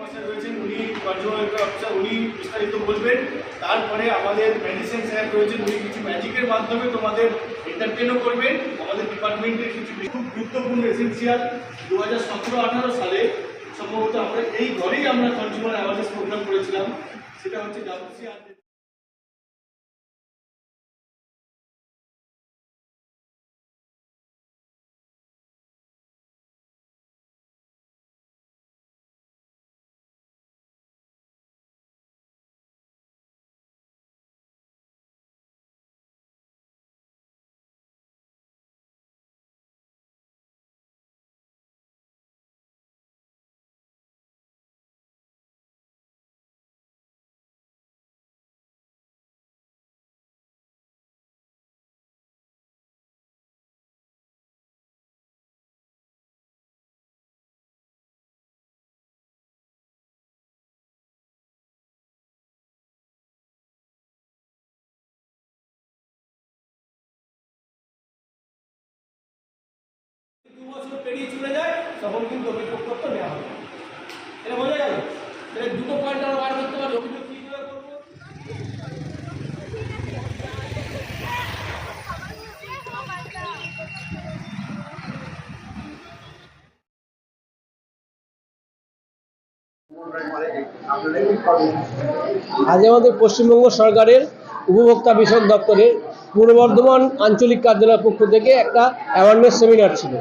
Master রয়েছেন উনি officer উনি তারপরে আমাদের মেডিসিন স্যার রয়েছেন, উনি কিছু ম্যাজিকের মাধ্যমে তোমাদের এন্টারটেনও করবেন। আমাদের ডিপার্টমেন্টের কিছু খুব গুরুত্বপূর্ণ এসেন্সিয়াল দু হাজার সতেরো, আঠারো সালে সম্ভবত আমরা এই ঘরেই আমরা কনজিউমার অ্যাওয়ারনেস প্রোগ্রাম করেছিলাম। সেটা হচ্ছে আর পেরিয়ে চলে যায়, তখন কিন্তু অভিযোগ করতে নেওয়া হবে এটা বোঝা গেল? তাহলে দুটো পয়েন্ট আমরা বার করতে পারি অভিযোগ আজ আমাদের পশ্চিমবঙ্গ সরকারের উপভোক্তা বিষয়ক দপ্তরের পূর্ব বর্ধমান আঞ্চলিক কার্যালয়ের পক্ষ থেকে একটা অ্যাওয়ারনেস সেমিনার ছিল।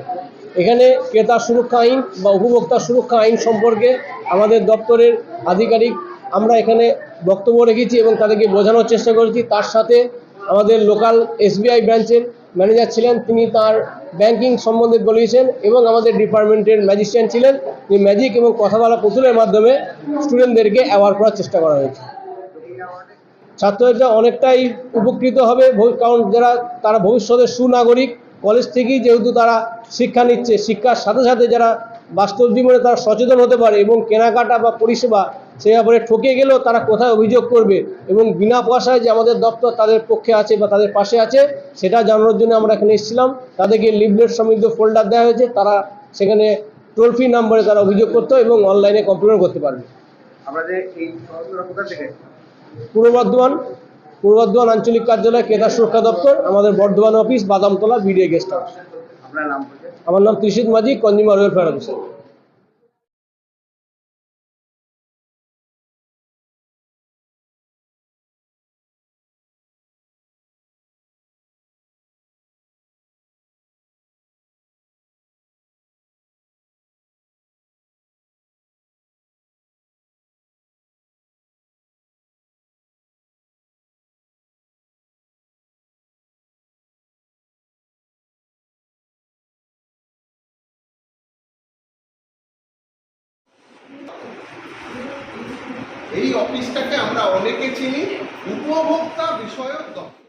এখানে ক্রেতা সুরক্ষা আইন বা উপভোক্তা সুরক্ষা আইন সম্পর্কে আমাদের দপ্তরের আধিকারিক আমরা এখানে বক্তব্য রেখেছি এবং তাদেরকে বোঝানোর চেষ্টা করেছি। তার সাথে আমাদের লোকাল এসবিআই ব্রাঞ্চের ম্যানেজার ছিলেন, তিনি তার ব্যাংকিং সম্বন্ধে বলেছেন এবং আমাদের ডিপার্টমেন্টের ম্যাজিস্ট্রেট ছিলেন, তিনি ম্যাজিক এবং কথা বলা পুতুলের মাধ্যমে স্টুডেন্টদেরকে অ্যাওয়ার করার চেষ্টা করা হয়েছে। ছাত্রছাত্রীরা অনেকটাই উপকৃত হবে কারণ যারা, তারা ভবিষ্যতের সুনাগরিক কলেজ থেকেই যেহেতু তারা শিক্ষা নিচ্ছে শিক্ষার সাথে সাথে যারা বাস্তব জীবনে তারা সচেতন হতে পারে এবং কেনাকাটা বা পরিষেবা সে ব্যাপারে ঠকে গেলেও তারা কোথায় অভিযোগ করবে এবং বিনা পয়সায় যে আমাদের দপ্তর তাদের পক্ষে আছে বা তাদের পাশে আছে সেটা জানানোর জন্য আমরা এখানে এসেছিলাম। তাদেরকে লিভলেট সমৃদ্ধ ফোল্ডার দেওয়া হয়েছে তারা সেখানে টোল ফ্রি নাম্বারে তারা অভিযোগ করতে এবং অনলাইনে কমপ্লেন করতে পারবে। এই পূর্ব বর্ধমান। পূর্ব বর্ধমান আঞ্চলিক কার্যালয় ক্রেতা সুরক্ষা দপ্তর আমাদের Bardhaman office Badamtala BDA guest house. আপনার নাম আমার নাম ত্রিশিত মাঝি কনজিউমার ওয়েলফেয়ার অফিসার। এই অফিসটাকে আমরা অনেকে চিনি উপভোক্তা বিষয়ক দপ্তর।